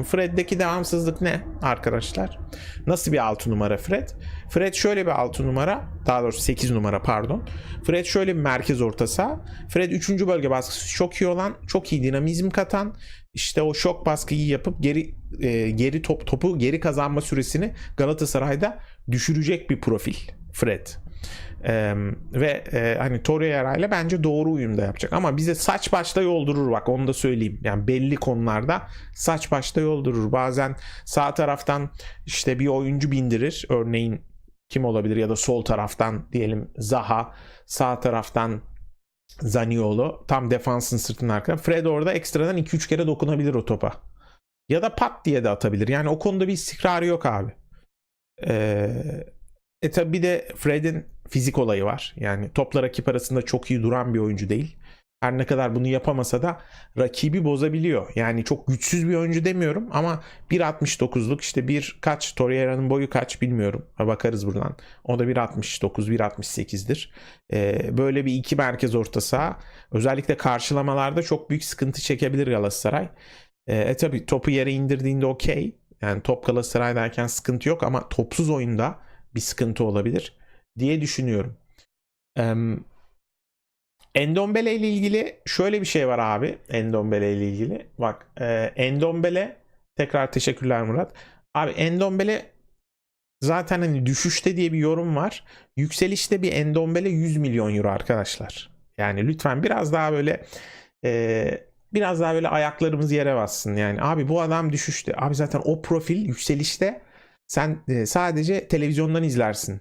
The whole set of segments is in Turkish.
Şimdi Fred'deki devamsızlık ne arkadaşlar? Nasıl bir 6 numara Fred? Fred şöyle bir 6 numara, daha doğrusu 8 numara pardon. Fred şöyle bir merkez orta saha. Fred 3. bölge baskısı çok iyi olan, çok iyi dinamizm katan, işte o şok baskıyı yapıp geri e, geri top topu geri kazanma süresini Galatasaray'da düşürecek bir profil Fred. Ee, ve e, hani Torreira ile bence doğru uyumda yapacak ama bize saç başta yoldurur bak onu da söyleyeyim. Yani belli konularda saç başta yoldurur. Bazen sağ taraftan işte bir oyuncu bindirir. Örneğin kim olabilir ya da sol taraftan diyelim Zaha, sağ taraftan Zaniolo tam defansın sırtının arkasında. Fred orada ekstradan 2-3 kere dokunabilir o topa. Ya da pat diye de atabilir. Yani o konuda bir istikrarı yok abi. Ee, e tabi bir de Fred'in fizik olayı var. Yani topla rakip arasında çok iyi duran bir oyuncu değil. Her ne kadar bunu yapamasa da rakibi bozabiliyor. Yani çok güçsüz bir oyuncu demiyorum ama 1.69'luk işte bir kaç Torreira'nın boyu kaç bilmiyorum. Bakarız buradan. O da 1.69 1.68'dir. Ee, böyle bir iki merkez orta saha özellikle karşılamalarda çok büyük sıkıntı çekebilir Galatasaray. Ee, e tabi topu yere indirdiğinde okey. Yani top Galatasaray'dayken sıkıntı yok ama topsuz oyunda bir sıkıntı olabilir diye düşünüyorum. Endombele ile ilgili şöyle bir şey var abi. Endombele ile ilgili. Bak e, Endombele tekrar teşekkürler Murat. Abi Endombele zaten hani düşüşte diye bir yorum var. Yükselişte bir Endombele 100 milyon euro arkadaşlar. Yani lütfen biraz daha böyle e, biraz daha böyle ayaklarımız yere bassın. Yani abi bu adam düşüşte. Abi zaten o profil yükselişte sen e, sadece televizyondan izlersin.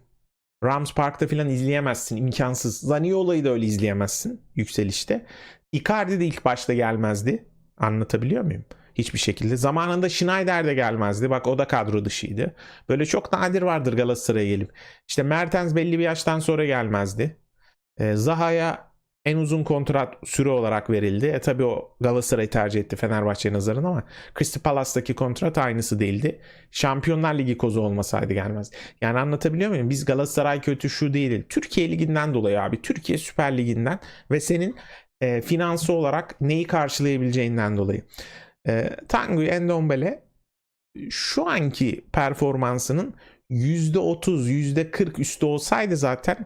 Rams Park'ta falan izleyemezsin. imkansız. Zaniolo'yu da öyle izleyemezsin yükselişte. Icardi de ilk başta gelmezdi. Anlatabiliyor muyum? Hiçbir şekilde. Zamanında Schneider de gelmezdi. Bak o da kadro dışıydı. Böyle çok nadir vardır Galatasaray'a gelip. İşte Mertens belli bir yaştan sonra gelmezdi. Ee, Zaha'ya en uzun kontrat süre olarak verildi. E tabi o Galatasaray'ı tercih etti Fenerbahçe nazarın ama Crystal Palace'daki kontrat aynısı değildi. Şampiyonlar Ligi kozu olmasaydı gelmez. Yani anlatabiliyor muyum? Biz Galatasaray kötü şu değil. Türkiye Ligi'nden dolayı abi. Türkiye Süper Ligi'nden ve senin e, finansı olarak neyi karşılayabileceğinden dolayı. E, Tanguy Endombele şu anki performansının %30, %40 üstü olsaydı zaten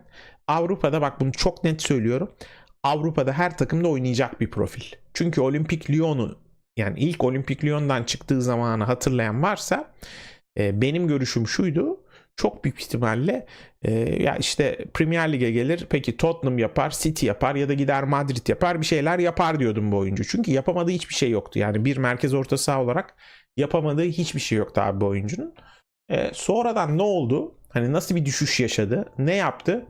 Avrupa'da bak bunu çok net söylüyorum. Avrupa'da her takımda oynayacak bir profil. Çünkü Olimpik Lyon'u yani ilk Olimpik Lyon'dan çıktığı zamanı hatırlayan varsa e, benim görüşüm şuydu. Çok büyük ihtimalle e, ya işte Premier Lig'e gelir peki Tottenham yapar, City yapar ya da gider Madrid yapar bir şeyler yapar diyordum bu oyuncu. Çünkü yapamadığı hiçbir şey yoktu. Yani bir merkez orta saha olarak yapamadığı hiçbir şey yoktu abi bu oyuncunun. E, sonradan ne oldu? Hani nasıl bir düşüş yaşadı? Ne yaptı?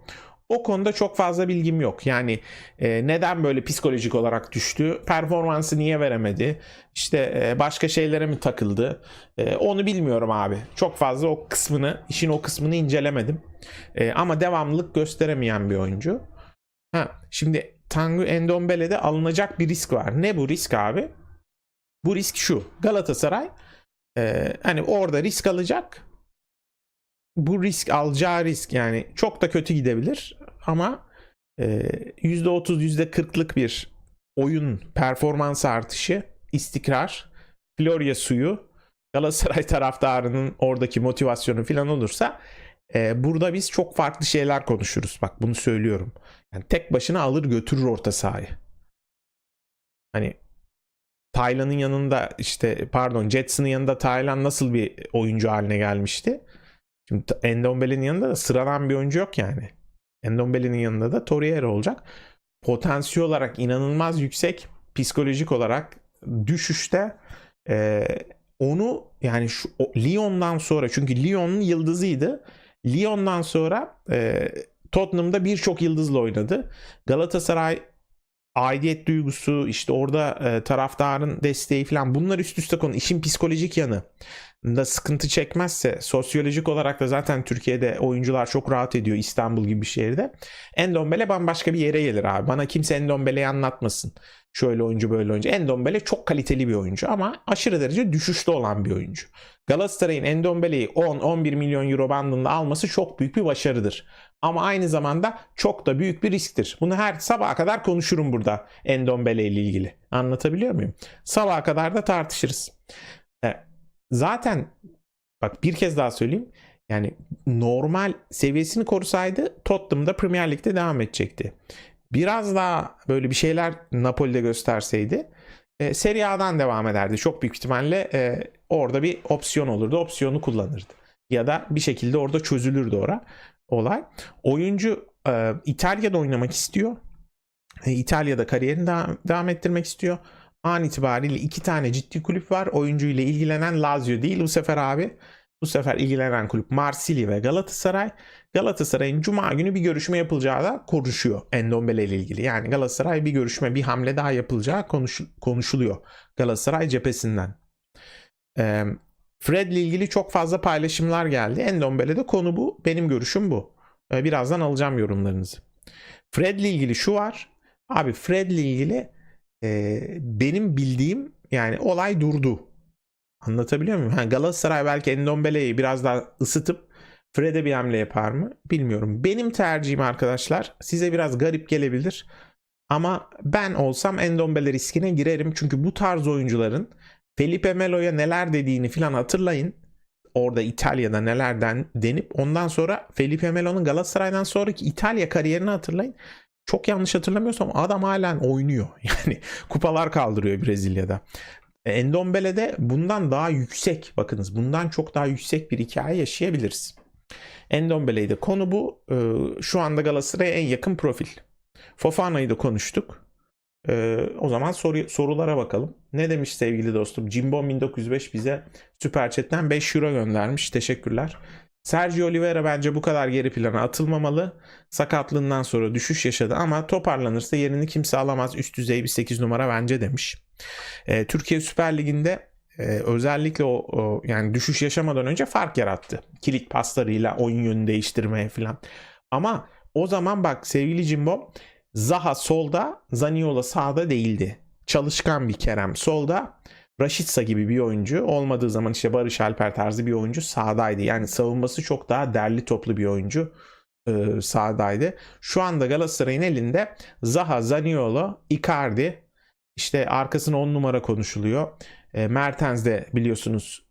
O konuda çok fazla bilgim yok. Yani e, neden böyle psikolojik olarak düştü? Performansı niye veremedi? İşte e, başka şeylere mi takıldı? E, onu bilmiyorum abi. Çok fazla o kısmını, işin o kısmını incelemedim. E, ama devamlılık gösteremeyen bir oyuncu. Ha, şimdi Tangu Endombele'de alınacak bir risk var. Ne bu risk abi? Bu risk şu. Galatasaray e, hani orada risk alacak bu risk alacağı risk yani çok da kötü gidebilir ama e, %30 %40'lık bir oyun performans artışı, istikrar, Florya suyu, Galatasaray taraftarının oradaki motivasyonu falan olursa e, burada biz çok farklı şeyler konuşuruz. Bak bunu söylüyorum. Yani tek başına alır götürür orta sahayı. Hani Taylan'ın yanında işte pardon Jetson'ın yanında Taylan nasıl bir oyuncu haline gelmişti? Şimdi Endombele'nin yanında da sıradan bir oyuncu yok yani. Endombele'nin yanında da Torreira olacak. Potansiyel olarak inanılmaz yüksek. Psikolojik olarak düşüşte e, onu yani şu o, Lyon'dan sonra çünkü Lyon'un yıldızıydı. Lyon'dan sonra e, Tottenham'da birçok yıldızla oynadı. Galatasaray aidiyet duygusu işte orada e, taraftarın desteği falan bunlar üst üste konu. İşin psikolojik yanı da sıkıntı çekmezse sosyolojik olarak da zaten Türkiye'de oyuncular çok rahat ediyor İstanbul gibi bir şehirde. Endombele bambaşka bir yere gelir abi. Bana kimse Endombele'yi anlatmasın. Şöyle oyuncu böyle oyuncu. Endombele çok kaliteli bir oyuncu ama aşırı derece düşüşte olan bir oyuncu. Galatasaray'ın Endombele'yi 10-11 milyon euro bandında alması çok büyük bir başarıdır. Ama aynı zamanda çok da büyük bir risktir. Bunu her sabaha kadar konuşurum burada Endombele ile ilgili. Anlatabiliyor muyum? Sabaha kadar da tartışırız. zaten bak bir kez daha söyleyeyim. Yani normal seviyesini korusaydı Tottenham'da Premier Lig'de devam edecekti. Biraz daha böyle bir şeyler Napoli'de gösterseydi e, Serie A'dan devam ederdi. Çok büyük ihtimalle e, orada bir opsiyon olurdu. Opsiyonu kullanırdı. Ya da bir şekilde orada çözülürdü ora olay. Oyuncu e, İtalya'da oynamak istiyor. E, İtalya'da kariyerini devam, devam ettirmek istiyor. An itibariyle iki tane ciddi kulüp var. Oyuncu ile ilgilenen Lazio değil bu sefer abi. Bu sefer ilgilenen kulüp Marsilya ve Galatasaray. Galatasaray'ın Cuma günü bir görüşme yapılacağı da konuşuyor Endombele ile ilgili. Yani Galatasaray bir görüşme, bir hamle daha yapılacağı konuş, konuşuluyor Galatasaray cephesinden. Ee, Fred ile ilgili çok fazla paylaşımlar geldi. Endombele'de konu bu. Benim görüşüm bu. Ee, birazdan alacağım yorumlarınızı. Fred ile ilgili şu var. Abi Fred ile ilgili e, benim bildiğim yani olay durdu. Anlatabiliyor muyum? Ha, Galatasaray belki Endombele'yi biraz daha ısıtıp Fred'e bir hamle yapar mı? Bilmiyorum. Benim tercihim arkadaşlar size biraz garip gelebilir. Ama ben olsam Endombele riskine girerim. Çünkü bu tarz oyuncuların Felipe Melo'ya neler dediğini falan hatırlayın. Orada İtalya'da nelerden denip ondan sonra Felipe Melo'nun Galatasaray'dan sonraki İtalya kariyerini hatırlayın. Çok yanlış hatırlamıyorsam adam halen oynuyor. Yani kupalar kaldırıyor Brezilya'da. Endombele'de bundan daha yüksek bakınız bundan çok daha yüksek bir hikaye yaşayabiliriz. Endombele'de konu bu. Ee, Şu anda Galatasaray'a en yakın profil. Fofana'yı da konuştuk. Ee, o zaman soru, sorulara bakalım. Ne demiş sevgili dostum? Jimbo 1905 bize Süper Chat'ten 5 euro göndermiş. Teşekkürler. Sergio Oliveira bence bu kadar geri plana atılmamalı. Sakatlığından sonra düşüş yaşadı ama toparlanırsa yerini kimse alamaz. Üst düzey bir 8 numara bence demiş. Ee, Türkiye Süper Ligi'nde e, özellikle o, o yani düşüş yaşamadan önce fark yarattı. Kilit paslarıyla oyun yönünü değiştirmeye falan. Ama o zaman bak sevgili Jimbo Zaha solda, Zaniola sağda değildi. Çalışkan bir Kerem solda, Raşitsa gibi bir oyuncu olmadığı zaman işte Barış Alper tarzı bir oyuncu sağdaydı. Yani savunması çok daha derli toplu bir oyuncu e, sağdaydı. Şu anda Galatasaray'ın elinde Zaha, Zaniolo, Icardi işte arkasına 10 numara konuşuluyor. E, Mertens de biliyorsunuz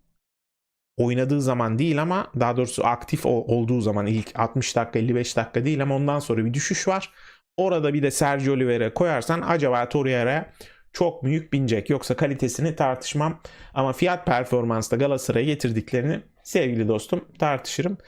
oynadığı zaman değil ama daha doğrusu aktif ol- olduğu zaman ilk 60 dakika 55 dakika değil ama ondan sonra bir düşüş var. Orada bir de Sergio Oliveira koyarsan acaba Torreira'ya çok büyük binecek. Yoksa kalitesini tartışmam ama fiyat performansla Galatasaray'a getirdiklerini sevgili dostum tartışırım.